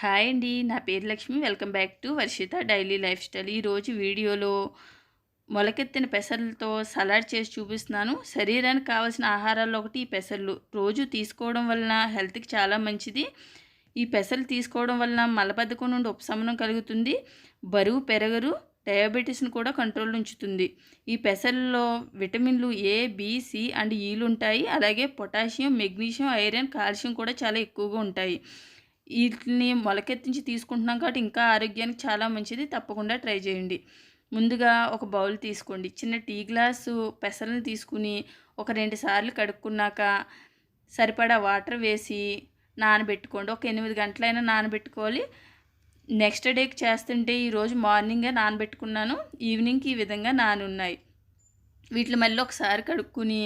Hi అండి నా పేరు Lakshmi. Welcome back to Varshita daily lifestyle. ఈరోజు వీడియోలో మొలకెత్తిన పెసర్లతో సలాడ్ చేసి చూపిస్తున్నాను. శరీరానికి కావాల్సిన ఆహారాల్లో ఒకటి ఈ పెసర్లు. రోజు తీసుకోవడం వలన హెల్త్కి చాలా మంచిది. ఈ పెసర్లు తీసుకోవడం వలన మలబద్ధకం నుండి ఉపశమనం కలుగుతుంది. బరువు పెరగరు. డయాబెటీస్ను కూడా కంట్రోల్ ఉంచుతుంది. ఈ పెసల్లో విటమిన్లు ఏ బి సి అండ్ ఈలు ఉంటాయి. అలాగే పొటాషియం మెగ్నీషియం ఐరన్ కాల్షియం కూడా చాలా ఎక్కువగా ఉంటాయి. వీటిని మొలకెత్తించి తీసుకుంటున్నాం కాబట్టి ఇంకా ఆరోగ్యానికి చాలా మంచిది. తప్పకుండా ట్రై చేయండి. ముందుగా ఒక బౌల్ తీసుకోండి. చిన్న టీ గ్లాసు పెసలను తీసుకుని ఒక రెండు సార్లు కడుక్కున్నాక సరిపడా వాటర్ వేసి నానబెట్టుకోండి. ఒక ఎనిమిది గంటలైనా నానబెట్టుకోవాలి. నెక్స్ట్ డేకి చేస్తుంటే ఈరోజు మార్నింగే నానబెట్టుకున్నాను. ఈవినింగ్కి ఈ విధంగా నానున్నాయి. వీటిని మళ్ళీ ఒకసారి కడుక్కుని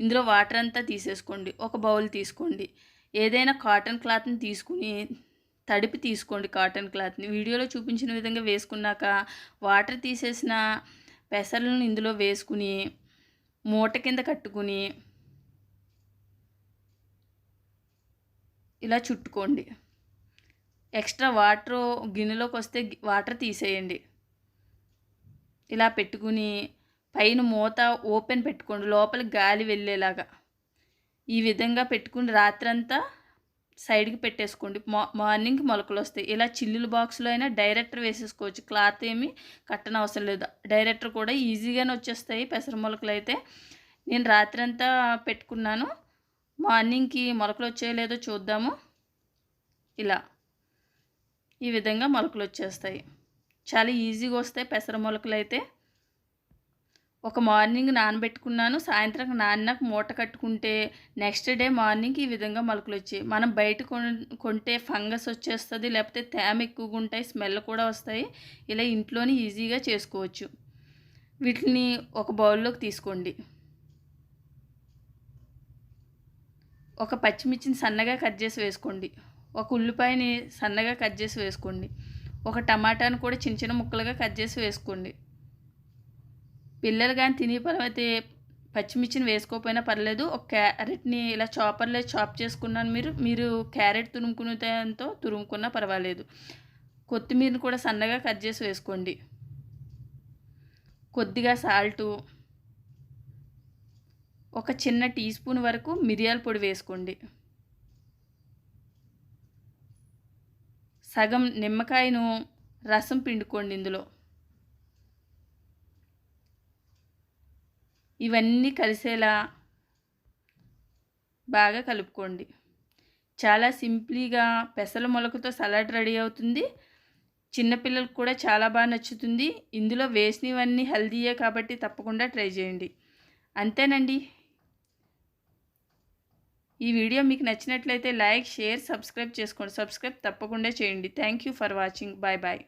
ఇందులో వాటర్ అంతా తీసేసుకోండి. ఒక బౌల్ తీసుకోండి. ఏదైనా కాటన్ క్లాత్ని తీసుకుని తడిపి తీసుకోండి కాటన్ క్లాత్ని. వీడియోలో చూపించిన విధంగా వేసుకున్నాక వాటర్ తీసేసిన పెసలను ఇందులో వేసుకుని మూట కింద కట్టుకుని ఇలా చుట్టుకోండి. ఎక్స్ట్రా వాటర్ గిన్నెలోకి వస్తే వాటర్ తీసేయండి. ఇలా పెట్టుకుని పైన మూత ఓపెన్ పెట్టుకోండి. లోపలికి గాలి వెళ్ళేలాగా. ఈ విధంగా పెట్టుకుని రాత్రంతా సైడ్కి పెట్టేసుకోండి. మా మార్నింగ్కి మొలకలు వస్తాయి ఇలా చిల్లుల బాక్స్లో అయినా డైరెక్టర్ వేసేసుకోవచ్చు. క్లాత్ ఏమి కట్టన అవసరం లేదు. డైరెక్టర్ కూడా ఈజీగానే వచ్చేస్తాయి పెసర మొలకలు అయితే నేను రాత్రంతా పెట్టుకున్నాను. మార్నింగ్కి మొలకలు వచ్చాయో లేదో చూద్దాము. ఇలా ఈ విధంగా మొలకలు వచ్చేస్తాయి చాలా ఈజీగా వస్తాయి పెసర మొలకలు అయితే ఒక మార్నింగ్ నానబెట్టుకున్నాను సాయంత్రం నాన్నకు మూట కట్టుకుంటే నెక్స్ట్ డే మార్నింగ్ ఈ విధంగా మొలకలు వచ్చాయి. మనం బయట కొంటే ఫంగస్ వచ్చేస్తుంది లేకపోతే తేమ ఎక్కువగా ఉంటాయి స్మెల్ కూడా వస్తాయి. ఇలా ఇంట్లోనే ఈజీగా చేసుకోవచ్చు. వీటిని ఒక బౌల్లోకి తీసుకోండి. ఒక పచ్చిమిర్చిని సన్నగా కట్ చేసి వేసుకోండి. ఒక ఉల్లిపాయని సన్నగా కట్ చేసి వేసుకోండి. ఒక టమాటాను కూడా చిన్న చిన్న ముక్కలుగా కట్ చేసి వేసుకోండి. పిల్లలు కానీ తినే పరం అయితే పచ్చిమిర్చిని వేసుకోకపోయినా పర్లేదు. ఒక క్యారెట్ని ఇలా చాపర్లో చాప్ చేసుకున్నాను మీరు. మీరు క్యారెట్ తురుముకునేతో తురుముకున్నా పర్వాలేదు. కొత్తిమీరని కూడా సన్నగా కట్ చేసి వేసుకోండి. కొద్దిగా సాల్టు ఒక చిన్న టీ స్పూన్ వరకు మిరియాల పొడి వేసుకోండి. సగం నిమ్మకాయను రసం పిండుకోండి ఇందులో. ఇవన్నీ కలిసేలా బాగా కలుపుకోండి. చాలా సింప్లీగా పెసల మొలకతో సలాడ్ రెడీ అవుతుంది. చిన్నపిల్లలకు కూడా చాలా బాగా నచ్చుతుంది. ఇందులో వేసినవన్నీ హెల్దీయే కాబట్టి తప్పకుండా ట్రై చేయండి. అంతేనండి. ఈ వీడియో మీకు నచ్చినట్లయితే లైక్ షేర్ సబ్స్క్రైబ్ చేసుకోండి. సబ్స్క్రైబ్ తప్పకుండా చేయండి. Thank you for watching. Bye bye.